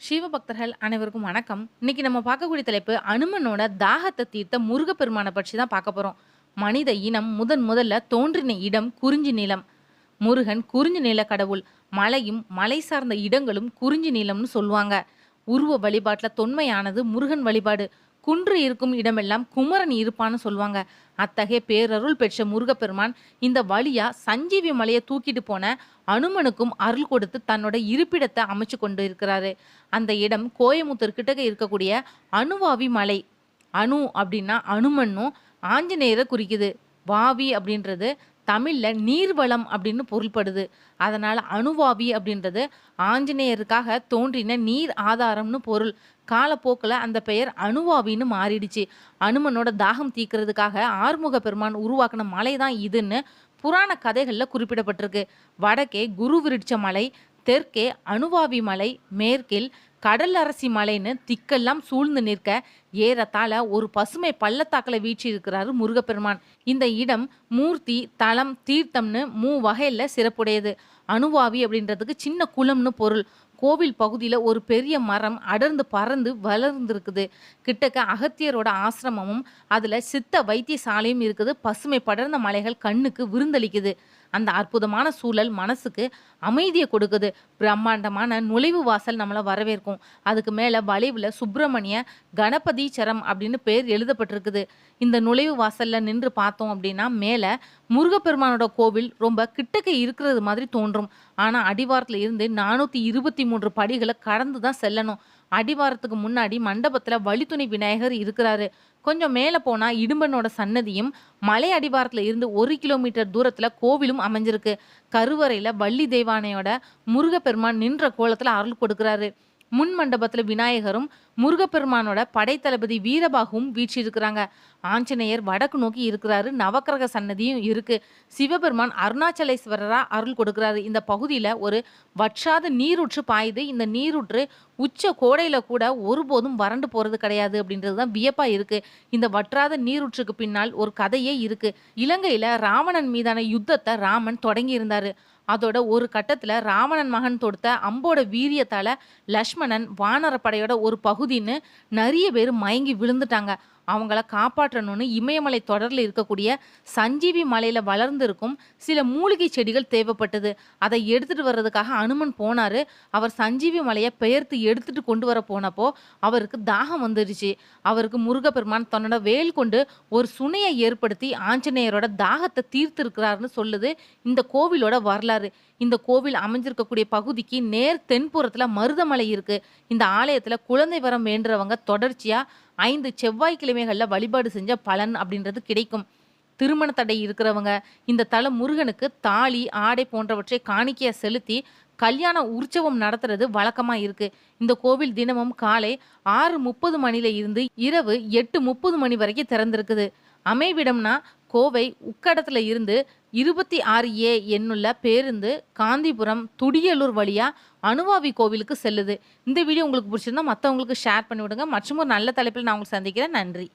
சிவபக்தர்கள் அனைவருக்கும் வணக்கம். இன்னைக்கு நம்ம பார்க்கக்கூடிய தலைப்பு அனுமனோட தாகத்தை தீர்த்த முருகப்பெருமானை பற்றி தான் பார்க்க போறோம். மனித இனம் முதன் முதல்ல தோன்றின இடம் குறிஞ்சி நிலம். முருகன் குறிஞ்சி நில கடவுள் மலையும் மலை சார்ந்த இடங்களும் குறிஞ்சி நிலம்னு சொல்லுவாங்க. உருவ வழிபாட்டில் தொன்மையானது முருகன் வழிபாடு. குன்று இருக்கும் இடமெல்லாம் குமரன் இருப்பான்னு சொல்லுவாங்க. அத்தகைய பேரருள் பெற்ற முருகப்பெருமான் இந்த வழியா சஞ்சீவி மலையை தூக்கிட்டு போன அனுமனுக்கும் அருள் கொடுத்து தன்னோட இருப்பிடத்தை அமைச்சு கொண்டு இருக்கிறாரு அந்த இடம் கோயமுத்தூர் கிட்டக்க இருக்கக்கூடிய அணுவாவி மலை. அணு அப்படின்னா அனுமன்னும் ஆஞ்சநேயரை குறிக்குது. வாவி அப்படின்றது தமிழில் நீர்வளம் அப்படின்னு பொருள்படுது. அதனால் அணுவாவி அப்படின்றது ஆஞ்சநேயருக்காக தோன்றின நீர் ஆதாரம்னு பொருள். காலப்போக்கில் அந்த பெயர் அணுவாவின்னு மாறிடுச்சு. அனுமனோட தாகம் தீக்கிறதுக்காக ஆறுமுக பெருமான் உருவாக்கின மலை தான் இதுன்னு புராண கதைகளில் குறிப்பிடப்பட்டிருக்கு. வடக்கே குரு விருட்ச மலை தெற்கே அணுவாவி மலை மேற்கில் கடல் அரசி மலைன்னு திக்கெல்லாம் சூழ்ந்து நிற்க ஏறத்தாழ ஒரு பசுமை பள்ளத்தாக்கில் வீழ்ச்சியிருக்கிறாரு முருகப்பெருமான். இந்த இடம் மூர்த்தி தலம் தீர்த்தம்னு மூ வகையில் சிறப்புடையது. அணுவாவி அப்படின்றதுக்கு சின்ன குளம்னு பொருள். கோவில் பகுதியில் ஒரு பெரிய மரம் அடர்ந்து பறந்து வளர்ந்துருக்குது. கிட்டக்க அகத்தியரோட ஆசிரமமும் அதில் சித்த வைத்தியசாலையும் இருக்குது. பசுமை படர்ந்த மலைகள் கண்ணுக்கு விருந்தளிக்குது. அந்த அற்புதமான சூழல் மனசுக்கு அமைதியை கொடுக்குது. பிரம்மாண்டமான நுழைவு வாசல் நம்மளை வரவேற்கும். அதுக்கு மேலே வளைவில் சுப்பிரமணிய கணபதீச்சரம் அப்படின்னு பேர் எழுதப்பட்டிருக்குது. இந்த நுழைவு வாசலில் நின்று பார்த்தோம் அப்படின்னா மேலே முருகப்பெருமானோட கோவில் ரொம்ப கிட்டக்க இருக்கிறது மாதிரி தோன்றும். ஆனால் அடிவாரத்தில் இருந்து நானூற்றி இருபத்தி மூன்று படிகளை கடந்து தான் செல்லணும். அடிவாரத்துக்கு முன்னாடி மண்டபத்தில் வழித்துணை விநாயகர் இருக்கிறாரு. கொஞ்சம் மேலே போனால் இடும்பனோட சன்னதியும் மலை அடிவாரத்தில் இருந்து ஒரு கிலோமீட்டர் தூரத்தில் கோவிலும் அமைஞ்சிருக்கு. கருவறையில் வள்ளி தெய்வானையோட முருகப்பெருமான் நின்ற கோலத்தில் அருள் கொடுக்குறாரு. முன் மண்டபத்தில் விநாயகரும் முருகப்பெருமானோட படைத்தளபதி வீரபாகுவும் வீற்றிருக்கிறாங்க. ஆஞ்சநேயர் வடக்கு நோக்கி இருக்கிறாரு நவக்கிரக சன்னதியும் இருக்கு. சிவபெருமான் அருணாச்சலேஸ்வரரா அருள் கொடுக்கிறாரு. இந்த பகுதியில் ஒரு வற்றாத நீரூற்று பாயுது. இந்த நீரூற்று உச்ச கோடையில் கூட ஒருபோதும் வறண்டு போகிறது கிடையாது அப்படின்றது தான் வியப்பாக இருக்கு. இந்த வற்றாத நீரூற்றுக்கு பின்னால் ஒரு கதையே இருக்கு. இலங்கையில் ராவணன் மீதான யுத்தத்தை ராமன் தொடங்கியிருந்தார். அதோட ஒரு கட்டத்தில் ராவணன் மகன் தொடுத்த அம்போட வீரியத்தால் லக்ஷ்மணன் வானரப்படையோட ஒரு பகுதின்னு நிறைய பேர் மயங்கி விழுந்துட்டாங்க. அவங்கள காப்பாற்றணும்னு இமயமலை தொடரில் இருக்கக்கூடிய சஞ்சீவி மலையில் வளர்ந்திருக்கும் சில மூலிகை செடிகள் தேவைப்பட்டது. அதை எடுத்துகிட்டு வர்றதுக்காக அனுமன் போனார். அவர் சஞ்சீவி மலையை பெயர்த்து எடுத்துட்டு கொண்டு வர போனப்போ அவருக்கு தாகம் வந்துடுச்சு அவருக்கு முருகப்பெருமான் தன்னோட வேல் கொண்டு ஒரு சுனையை ஏற்படுத்தி ஆஞ்சநேயரோட தாகத்தை தீர்த்திருக்கிறாருன்னு சொல்லுது இந்த கோவிலோட வரலாறு. இந்த கோவில் அமைஞ்சிருக்கக்கூடிய பகுதிக்கு நேர் தென்புறத்தில் மருதமலை இருக்குது இந்த ஆலயத்தில் குழந்தை வரம் வேண்டுறவங்க தொடர்ச்சியாக ஐந்து செவ்வாய்க்கிழமைகளில் வழிபாடு செஞ்ச பலன் அப்படின்றது கிடைக்கும். திருமண தடை இருக்கிறவங்க இந்த தல முருகனுக்கு தாலி ஆடை போன்றவற்றை காணிக்கையை செலுத்தி கல்யாண உற்சவம் நடத்துறது வழக்கமாக இருக்கு. இந்த கோவில் தினமும் காலை ஆறு முப்பது மணில இருந்து இரவு எட்டு முப்பது மணி வரைக்கும் திறந்திருக்குது. அமைவிடம்னா கோவை உக்கடத்தில் இருந்து இருபத்தி ஆறு ஏ எண்ணுள்ள பேருந்து காந்திபுரம் துடியலூர் வழியாக அணுவாவி கோவிலுக்கு செல்லுது. இந்த வீடியோ உங்களுக்கு பிடிச்சிருந்தா மற்றவங்களுக்கு ஷேர் பண்ணி விடுங்க மற்றும் ஒரு நல்ல தலைப்பில் நான் உங்களுக்கு சந்திக்கிறேன். நன்றி.